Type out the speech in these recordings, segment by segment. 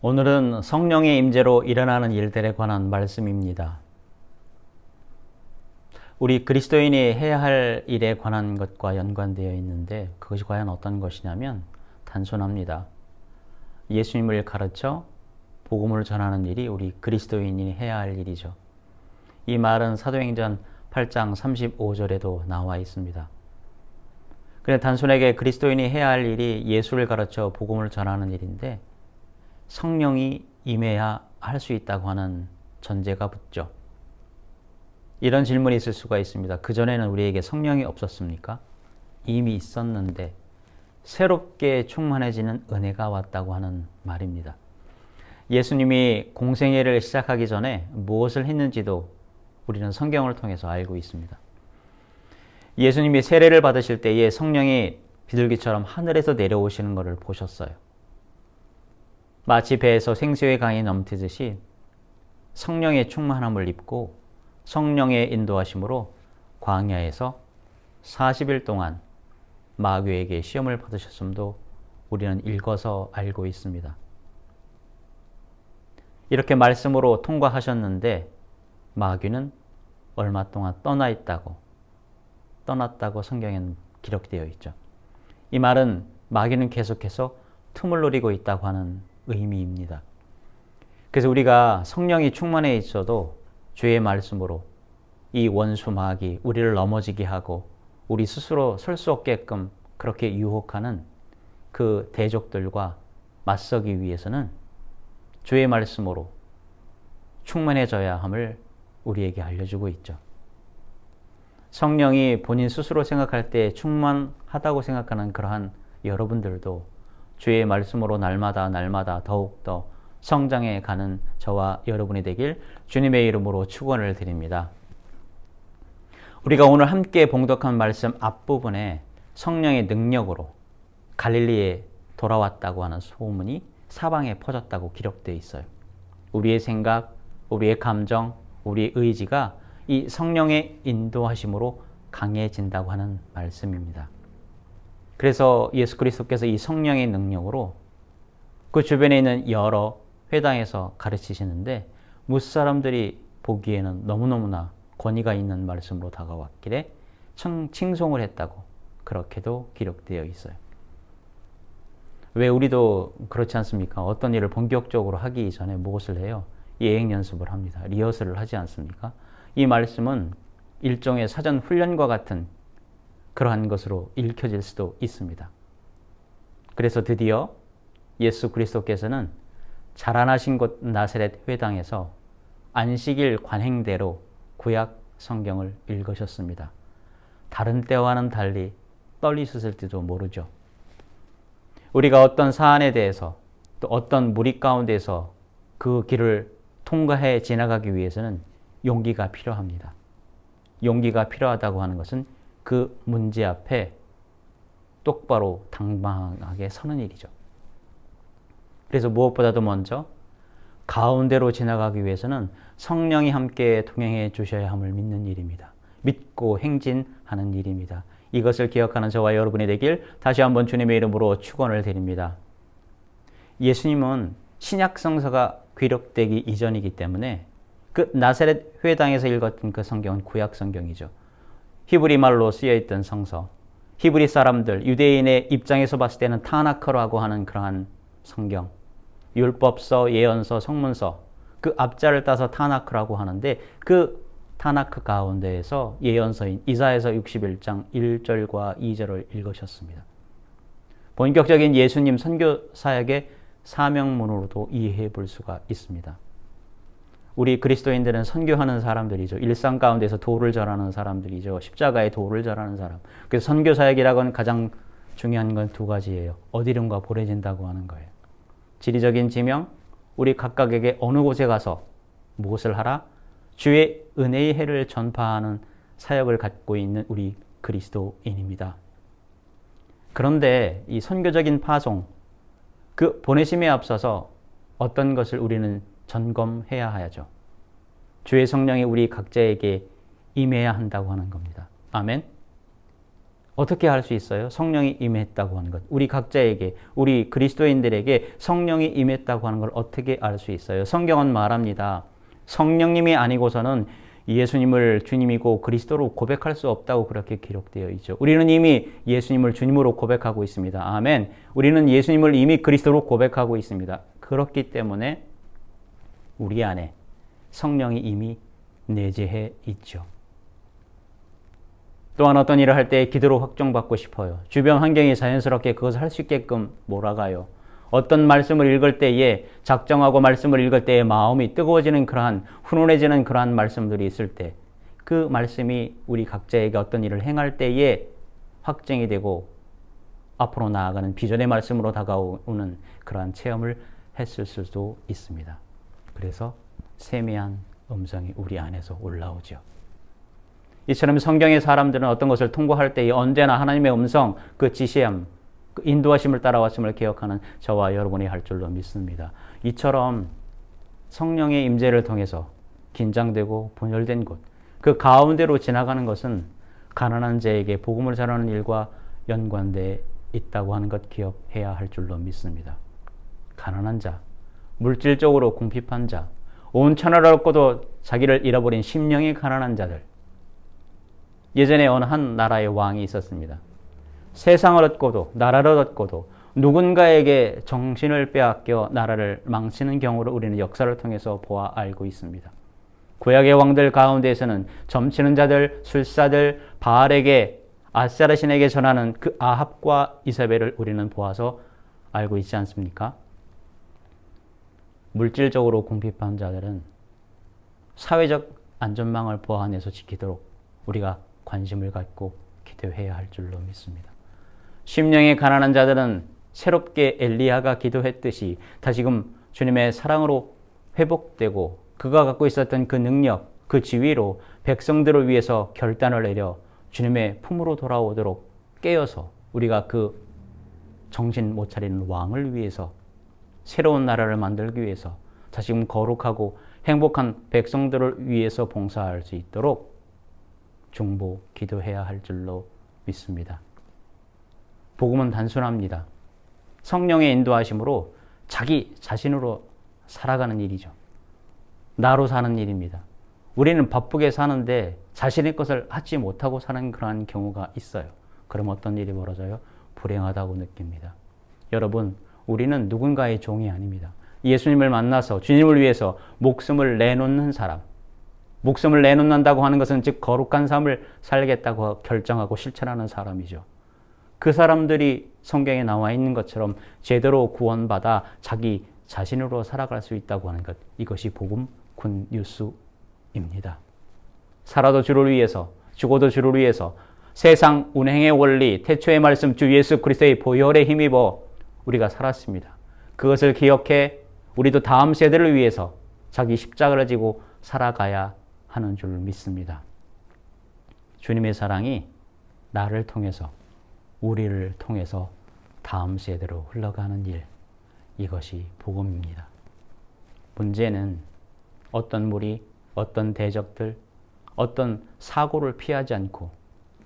오늘은 성령의 임재로 일어나는 일들에 관한 말씀입니다. 우리 그리스도인이 해야 할 일에 관한 것과 연관되어 있는데 그것이 과연 어떤 것이냐면 단순합니다. 예수님을 가르쳐 복음을 전하는 일이 우리 그리스도인이 해야 할 일이죠. 이 말은 사도행전 8장 35절에도 나와 있습니다. 그냥 단순하게 그리스도인이 해야 할 일이 예수를 가르쳐 복음을 전하는 일인데 성령이 임해야 할 수 있다고 하는 전제가 붙죠. 이런 질문이 있을 수가 있습니다. 그전에는 우리에게 성령이 없었습니까? 이미 있었는데 새롭게 충만해지는 은혜가 왔다고 하는 말입니다. 예수님이 공생애를 시작하기 전에 무엇을 했는지도 우리는 성경을 통해서 알고 있습니다. 예수님이 세례를 받으실 때에 성령이 비둘기처럼 하늘에서 내려오시는 것을 보셨어요. 마치 배에서 생수의 강이 넘치듯이 성령의 충만함을 입고 성령의 인도하심으로 광야에서 40일 동안 마귀에게 시험을 받으셨음도 우리는 읽어서 알고 있습니다. 이렇게 말씀으로 통과하셨는데 마귀는 얼마 동안 떠나 있다고 떠났다고 성경에는 기록되어 있죠. 이 말은 마귀는 계속해서 틈을 노리고 있다고 하는 의미입니다. 그래서 우리가 성령이 충만해 있어도 주의 말씀으로 이 원수 마귀 우리를 넘어지게 하고 우리 스스로 설 수 없게끔 그렇게 유혹하는 그 대적들과 맞서기 위해서는 주의 말씀으로 충만해져야 함을 우리에게 알려주고 있죠. 성령이 본인 스스로 생각할 때 충만하다고 생각하는 그러한 여러분들도 주의 말씀으로 날마다 날마다 더욱더 성장해 가는 저와 여러분이 되길 주님의 이름으로 축원을 드립니다. 우리가 오늘 함께 봉독한 말씀 앞부분에 성령의 능력으로 갈릴리에 돌아왔다고 하는 소문이 사방에 퍼졌다고 기록되어 있어요. 우리의 생각, 우리의 감정, 우리의 의지가 이 성령의 인도하심으로 강해진다고 하는 말씀입니다. 그래서 예수 그리스도께서 이 성령의 능력으로 그 주변에 있는 여러 회당에서 가르치시는데 무사람들이 보기에는 너무너무나 권위가 있는 말씀으로 다가왔길래 칭송을 했다고 그렇게도 기록되어 있어요. 왜 우리도 그렇지 않습니까? 어떤 일을 본격적으로 하기 전에 무엇을 해요? 예행 연습을 합니다. 리허설을 하지 않습니까? 이 말씀은 일종의 사전 훈련과 같은 그러한 것으로 읽혀질 수도 있습니다. 그래서 드디어 예수 그리스도께서는 자라나신 곳 나사렛 회당에서 안식일 관행대로 구약 성경을 읽으셨습니다. 다른 때와는 달리 떨리셨을지도 모르죠. 우리가 어떤 사안에 대해서 또 어떤 무리 가운데서 그 길을 통과해 지나가기 위해서는 용기가 필요합니다. 용기가 필요하다고 하는 것은 그 문제 앞에 똑바로 당당하게 서는 일이죠. 그래서 무엇보다도 먼저 가운데로 지나가기 위해서는 성령이 함께 동행해 주셔야 함을 믿는 일입니다. 믿고 행진하는 일입니다. 이것을 기억하는 저와 여러분이 되길 다시 한번 주님의 이름으로 축원을 드립니다. 예수님은 신약 성서가 기록되기 이전이기 때문에 그 나사렛 회당에서 읽었던 그 성경은 구약 성경이죠. 히브리 말로 쓰여 있던 성서, 히브리 사람들, 유대인의 입장에서 봤을 때는 타나커라고 하는 그러한 성경, 율법서, 예언서, 성문서, 그 앞자를 따서 타나크라고 하는데 그 타나크 가운데에서 예언서인 이사에서 61장 1절과 2절을 읽으셨습니다. 본격적인 예수님 선교 사역의 사명문으로도 이해해 볼 수가 있습니다. 우리 그리스도인들은 선교하는 사람들이죠. 일상 가운데서 도를 전하는 사람들이죠. 십자가의 도를 전하는 사람. 그래서 선교 사역이라고는 가장 중요한 건 두 가지예요. 어디론가 보내진다고 하는 거예요. 지리적인 지명, 우리 각각에게 어느 곳에 가서 무엇을 하라? 주의 은혜의 해를 전파하는 사역을 갖고 있는 우리 그리스도인입니다. 그런데 이 선교적인 파송, 그 보내심에 앞서서 어떤 것을 우리는 점검해야 하죠. 주의 성령이 우리 각자에게 임해야 한다고 하는 겁니다. 아멘. 어떻게 할 수 있어요? 성령이 임했다고 하는 것. 우리 각자에게, 우리 그리스도인들에게 성령이 임했다고 하는 걸 어떻게 알 수 있어요? 성경은 말합니다. 성령님이 아니고서는 예수님을 주님이고 그리스도로 고백할 수 없다고 그렇게 기록되어 있죠. 우리는 이미 예수님을 주님으로 고백하고 있습니다. 아멘. 우리는 예수님을 이미 그리스도로 고백하고 있습니다. 그렇기 때문에 우리 안에 성령이 이미 내재해 있죠. 또한 어떤 일을 할 때 기도로 확정받고 싶어요. 주변 환경이 자연스럽게 그것을 할 수 있게끔 몰아가요. 어떤 말씀을 읽을 때에 작정하고 말씀을 읽을 때에 마음이 뜨거워지는 그러한 훈훈해지는 그러한 말씀들이 있을 때 그 말씀이 우리 각자에게 어떤 일을 행할 때에 확정이 되고 앞으로 나아가는 비전의 말씀으로 다가오는 그러한 체험을 했을 수도 있습니다. 그래서 세미한 음성이 우리 안에서 올라오죠. 이처럼 성경의 사람들은 어떤 것을 통과할 때 언제나 하나님의 음성, 그 지시함, 그 인도하심을 따라왔음을 기억하는 저와 여러분이 할 줄로 믿습니다. 이처럼 성령의 임재를 통해서 긴장되고 분열된 곳, 그 가운데로 지나가는 것은 가난한 자에게 복음을 전하는 일과 연관돼 있다고 하는 것 기억해야 할 줄로 믿습니다. 가난한 자, 물질적으로 궁핍한 자, 온 천하를 얻고도 자기를 잃어버린 심령이 가난한 자들. 예전에 어느 한 나라의 왕이 있었습니다. 세상을 얻고도 나라를 얻고도 누군가에게 정신을 빼앗겨 나라를 망치는 경우를 우리는 역사를 통해서 보아 알고 있습니다. 구약의 왕들 가운데에서는 점치는 자들, 술사들, 바알에게 아사르신에게 전하는 그 아합과 이사벨을 우리는 보아서 알고 있지 않습니까? 물질적으로 궁핍한 자들은 사회적 안전망을 보완해서 지키도록 우리가 관심을 갖고 기도해야 할 줄로 믿습니다. 심령이 가난한 자들은 새롭게 엘리야가 기도했듯이 다시금 주님의 사랑으로 회복되고 그가 갖고 있었던 그 능력, 그 지위로 백성들을 위해서 결단을 내려 주님의 품으로 돌아오도록 깨어서 우리가 그 정신 못 차리는 왕을 위해서 새로운 나라를 만들기 위해서 다시금 거룩하고 행복한 백성들을 위해서 봉사할 수 있도록 중보 기도해야 할 줄로 믿습니다. 복음은 단순합니다. 성령의 인도하심으로 자기 자신으로 살아가는 일이죠. 나로 사는 일입니다. 우리는 바쁘게 사는데 자신의 것을 하지 못하고 사는 그러한 경우가 있어요. 그럼 어떤 일이 벌어져요? 불행하다고 느낍니다. 여러분, 우리는 누군가의 종이 아닙니다. 예수님을 만나서 주님을 위해서 목숨을 내놓는 사람, 목숨을 내놓는다고 하는 것은 즉 거룩한 삶을 살겠다고 결정하고 실천하는 사람이죠. 그 사람들이 성경에 나와 있는 것처럼 제대로 구원받아 자기 자신으로 살아갈 수 있다고 하는 것. 이것이 복음 군 뉴스입니다. 살아도 주를 위해서, 죽어도 주를 위해서 세상 운행의 원리, 태초의 말씀 주 예수 그리스도의 보혈에 힘입어 우리가 살았습니다. 그것을 기억해 우리도 다음 세대를 위해서 자기 십자가를 지고 살아가야 하는 줄 믿습니다. 주님의 사랑이 나를 통해서 우리를 통해서 다음 세대로 흘러가는 일 이것이 복음입니다. 문제는 어떤 무리, 어떤 대적들, 어떤 사고를 피하지 않고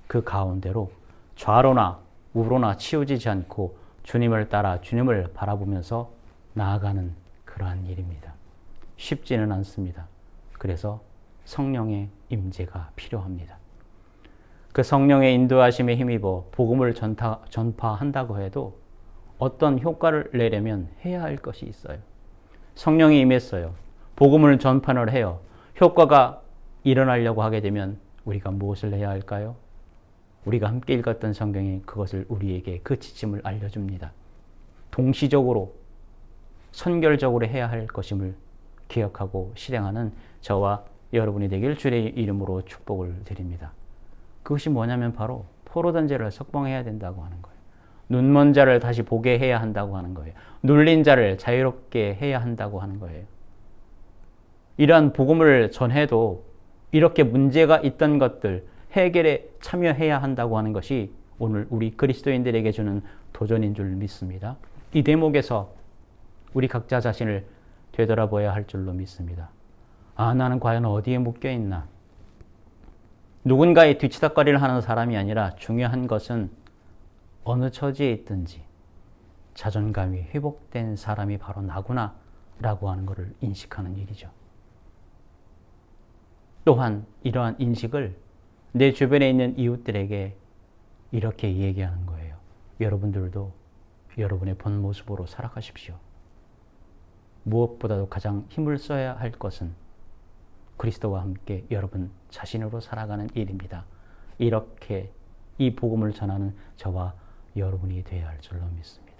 그 가운데로 좌로나 우로나 치우지지 않고 주님을 따라 주님을 바라보면서 나아가는 그러한 일입니다. 쉽지는 않습니다. 그래서 성령의 임재가 필요합니다. 그 성령의 인도하심에 힘입어 복음을 전파, 전파한다고 해도 어떤 효과를 내려면 해야 할 것이 있어요. 성령이 임했어요. 복음을 전파를 해요. 효과가 일어나려고 하게 되면 우리가 무엇을 해야 할까요? 우리가 함께 읽었던 성경이 그것을 우리에게 그 지침을 알려줍니다. 동시적으로 선결적으로 해야 할 것임을 기억하고 실행하는 저와 여러분이 되길 주의 이름으로 축복을 드립니다. 그것이 뭐냐면 바로 포로된 자를 석방해야 된다고 하는 거예요. 눈먼 자를 다시 보게 해야 한다고 하는 거예요. 눌린 자를 자유롭게 해야 한다고 하는 거예요. 이러한 복음을 전해도 이렇게 문제가 있던 것들 해결에 참여해야 한다고 하는 것이 오늘 우리 그리스도인들에게 주는 도전인 줄 믿습니다. 이 대목에서 우리 각자 자신을 되돌아봐야 할 줄로 믿습니다. 아, 나는 과연 어디에 묶여 있나? 누군가의 뒤치다거리를 하는 사람이 아니라 중요한 것은 어느 처지에 있든지 자존감이 회복된 사람이 바로 나구나 라고 하는 것을 인식하는 일이죠. 또한 이러한 인식을 내 주변에 있는 이웃들에게 이렇게 얘기하는 거예요. 여러분들도 여러분의 본 모습으로 살아가십시오. 무엇보다도 가장 힘을 써야 할 것은 그리스도와 함께 여러분 자신으로 살아가는 일입니다. 이렇게 이 복음을 전하는 저와 여러분이 되어야 할 줄로 믿습니다.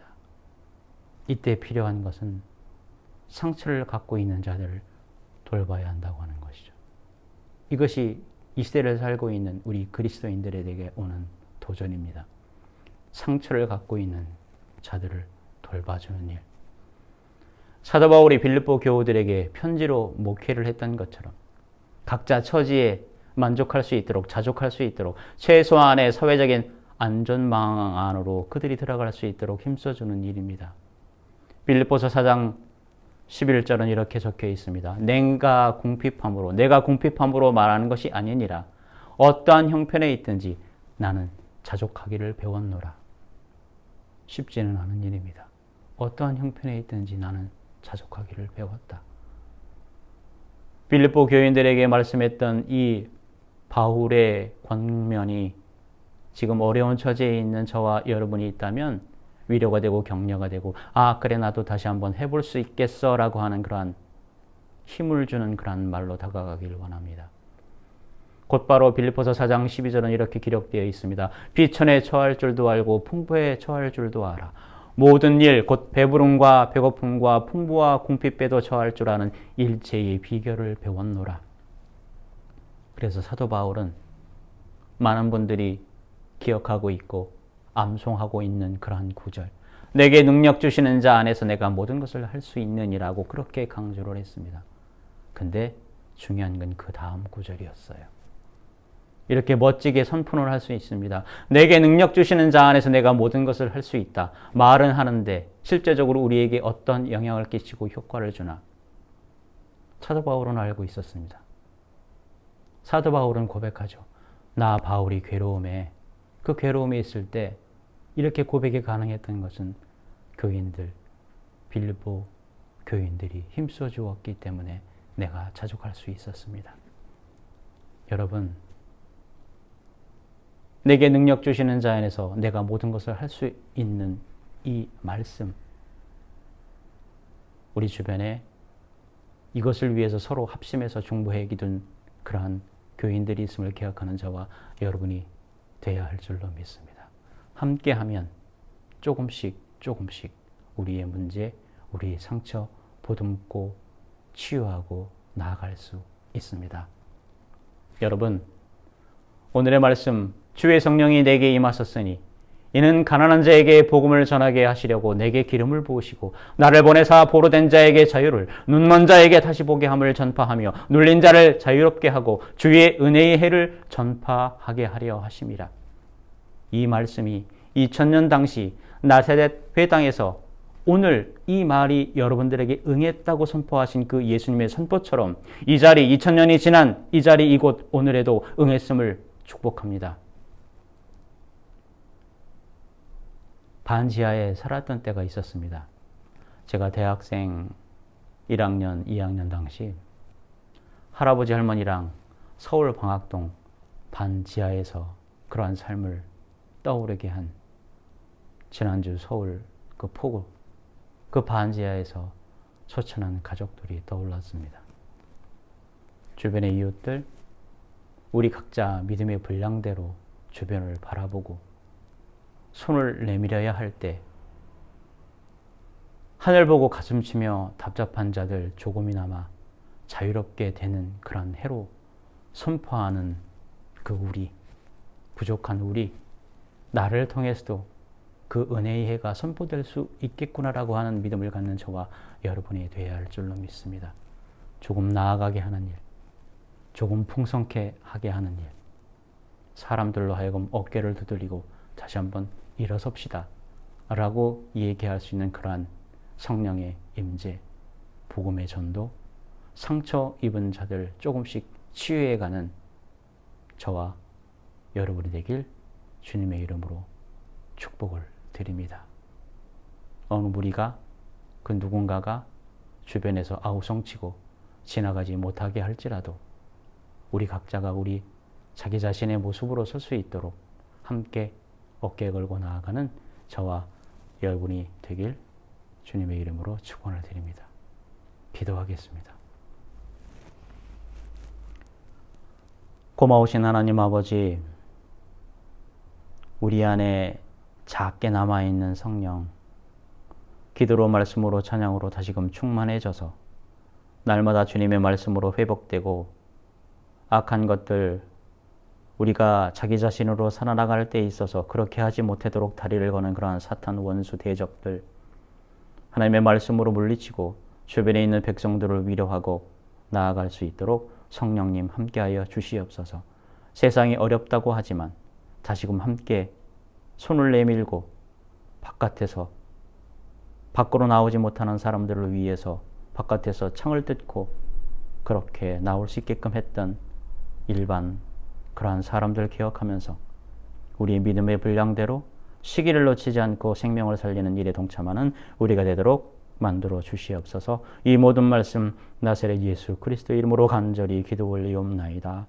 이때 필요한 것은 상처를 갖고 있는 자들을 돌봐야 한다고 하는 것이죠. 이것이 이 시대를 살고 있는 우리 그리스도인들에게 오는 도전입니다. 상처를 갖고 있는 자들을 돌봐주는 일. 사도 바울이 빌립보 교우들에게 편지로 목회를 했던 것처럼 각자 처지에 만족할 수 있도록 자족할 수 있도록 최소한의 사회적인 안전망 안으로 그들이 들어갈 수 있도록 힘써주는 일입니다. 빌립보서 4장 11절은 이렇게 적혀 있습니다. 내가 궁핍함으로 내가 궁핍함으로 말하는 것이 아니니라 어떠한 형편에 있든지 나는 자족하기를 배웠노라. 쉽지는 않은 일입니다. 어떠한 형편에 있든지 나는 자족하기를 배웠다. 빌립보 교인들에게 말씀했던 이 바울의 권면이 지금 어려운 처지에 있는 저와 여러분이 있다면 위로가 되고 격려가 되고 아 그래 나도 다시 한번 해볼 수 있겠어라고 하는 그러한 힘을 주는 그러한 말로 다가가기를 원합니다. 곧바로 빌립보서 4장 12절은 이렇게 기록되어 있습니다. 비천에 처할 줄도 알고 풍부에 처할 줄도 알아. 모든 일, 곧 배부름과 배고픔과 풍부와 궁핍에도 처할 줄 아는 일체의 비결을 배웠노라. 그래서 사도 바울은 많은 분들이 기억하고 있고 암송하고 있는 그러한 구절. 내게 능력 주시는 자 안에서 내가 모든 것을 할 수 있느니라고 그렇게 강조를 했습니다. 근데 중요한 건 그 다음 구절이었어요. 이렇게 멋지게 선포를 할 수 있습니다. 내게 능력 주시는 자 안에서 내가 모든 것을 할 수 있다. 말은 하는데 실제적으로 우리에게 어떤 영향을 끼치고 효과를 주나? 사도 바울은 알고 있었습니다. 사도 바울은 고백하죠. 나 바울이 괴로움에 그 괴로움에 있을 때 이렇게 고백이 가능했던 것은 교인들, 빌보 교인들이 힘써 주었기 때문에 내가 자족할 수 있었습니다. 여러분, 내게 능력 주시는 자 안에서 내가 모든 것을 할 수 있는 이 말씀, 우리 주변에 이것을 위해서 서로 합심해서 중보해 기둔 그러한 교인들이 있음을 기억하는 저와 여러분이 되어야 할 줄로 믿습니다. 함께 하면 조금씩 조금씩 우리의 문제, 우리의 상처 보듬고 치유하고 나아갈 수 있습니다. 여러분, 오늘의 말씀 주의 성령이 내게 임하셨으니 이는 가난한 자에게 복음을 전하게 하시려고 내게 기름을 부으시고 나를 보내사 보로된 자에게 자유를 눈먼 자에게 다시 보게 함을 전파하며 눌린 자를 자유롭게 하고 주의 은혜의 해를 전파하게 하려 하심이라. 이 말씀이 2000년 당시 나사렛 회당에서 오늘 이 말이 여러분들에게 응했다고 선포하신 그 예수님의 선포처럼 이 자리 2000년이 지난 이 자리 이곳 오늘에도 응했음을 축복합니다. 반지하에 살았던 때가 있었습니다. 제가 대학생 1학년, 2학년 당시 할아버지 할머니랑 서울 방학동 반지하에서 그러한 삶을 떠오르게 한 지난주 서울 그 폭우 그 반지하에서 소천한 가족들이 떠올랐습니다. 주변의 이웃들, 우리 각자 믿음의 분량대로 주변을 바라보고 손을 내밀어야 할 때 하늘 보고 가슴 치며 답답한 자들 조금이나마 자유롭게 되는 그런 해로 선포하는 그 우리, 부족한 우리, 나를 통해서도 그 은혜의 해가 선포될 수 있겠구나라고 하는 믿음을 갖는 저와 여러분이 되어야 할 줄로 믿습니다. 조금 나아가게 하는 일, 조금 풍성케 하게 하는 일, 사람들로 하여금 어깨를 두드리고 다시 한번 일어섭시다. 라고 얘기할 수 있는 그러한 성령의 임재, 복음의 전도, 상처 입은 자들 조금씩 치유해가는 저와 여러분이 되길 주님의 이름으로 축복을 드립니다. 어느 무리가 그 누군가가 주변에서 아우성치고 지나가지 못하게 할지라도 우리 각자가 우리 자기 자신의 모습으로 설 수 있도록 함께 어깨 걸고 나아가는 저와 여러분이 되길 주님의 이름으로 축원을 드립니다. 기도하겠습니다. 고마우신 하나님 아버지, 우리 안에 작게 남아있는 성령, 기도로 말씀으로 찬양으로 다시금 충만해져서 날마다 주님의 말씀으로 회복되고 악한 것들 우리가 자기 자신으로 살아나갈 때 있어서 그렇게 하지 못하도록 다리를 거는 그러한 사탄 원수 대적들 하나님의 말씀으로 물리치고 주변에 있는 백성들을 위로하고 나아갈 수 있도록 성령님 함께하여 주시옵소서. 세상이 어렵다고 하지만 다시금 함께 손을 내밀고 바깥에서 밖으로 나오지 못하는 사람들을 위해서 바깥에서 창을 뜯고 그렇게 나올 수 있게끔 했던 일반 그러한 사람들 기억하면서 우리의 믿음의 분량대로 시기를 놓치지 않고 생명을 살리는 일에 동참하는 우리가 되도록 만들어 주시옵소서. 이 모든 말씀 나사렛 예수 그리스도 이름으로 간절히 기도 올리옵나이다.